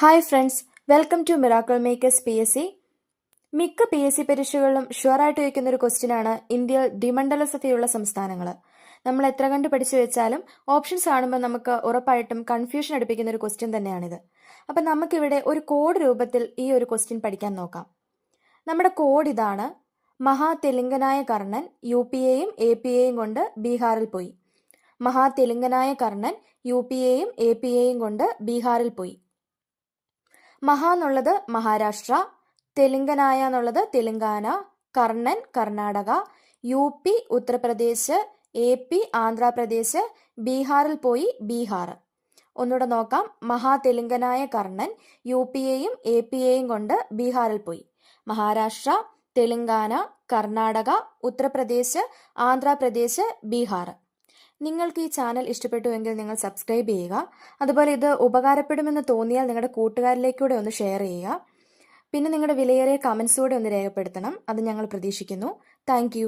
Hi friends welcome to miracle makers P S C മിക്ക P S C പരീക്ഷകളിലും ഷുവറായിട്ട് വയ്ക്കുന്ന ഒരു ക്വസ്റ്റ്യനാണ് ഇന്ത്യയിൽ സഭയുള്ള സംസ്ഥാനങ്ങൾ നമ്മൾ എത്ര കണ്ട് പഠിച്ചു വെച്ചാലും ഓപ്ഷൻസ് കാണുമ്പോൾ നമുക്ക് ഉറപ്പായിട്ടും കൺഫ്യൂഷൻ അടുപ്പിക്കുന്ന ഒരു ക്വസ്റ്റ്യൻ തന്നെയാണിത്. അപ്പം നമുക്കിവിടെ ഒരു കോഡ് രൂപത്തിൽ ഈ ഒരു ക്വസ്റ്റ്യൻ പഠിക്കാൻ നോക്കാം. നമ്മുടെ കോഡ് ഇതാണ് മഹാ തെലുങ്കനായ കർണൻ യു പി എയും എ പി എയും കൊണ്ട് ബീഹാറിൽ പോയി. മഹാ തെലുങ്കനായ കർണൻ യു പി എയും എ പി എയും കൊണ്ട് ബീഹാറിൽ പോയി. മഹാ എന്നുള്ളത് മഹാരാഷ്ട്ര തെലുങ്കനായ എന്നുള്ളത് Telangana Karnan Karnataka U P Uttar Pradesh A P Andhra Pradesh ബീഹാറിൽ പോയി ബീഹാർ. ഒന്നുകൂടെ നോക്കാം. മഹാ തെലുങ്കനായ കർണൻ യു പി എയും എ പി എയും കൊണ്ട് ബീഹാറിൽ പോയി. മഹാരാഷ്ട്ര തെലുങ്കാന കർണാടക ഉത്തർപ്രദേശ് ആന്ധ്രാപ്രദേശ് ബീഹാർ. നിങ്ങൾക്ക് ഈ ചാനൽ ഇഷ്ടപ്പെട്ടുവെങ്കിൽ നിങ്ങൾ സബ്സ്ക്രൈബ് ചെയ്യുക. അതുപോലെ ഇത് ഉപകാരപ്പെടുമെന്ന് തോന്നിയാൽ നിങ്ങളുടെ കൂട്ടുകാരിലേക്കൂടെ ഒന്ന് ഷെയർ ചെയ്യുക. പിന്നെ നിങ്ങളുടെ വിലയേറിയ കമൻസ് കൂടെ ഒന്ന് രേഖപ്പെടുത്തണം. അത് ഞങ്ങൾ പ്രതീക്ഷിക്കുന്നു. താങ്ക്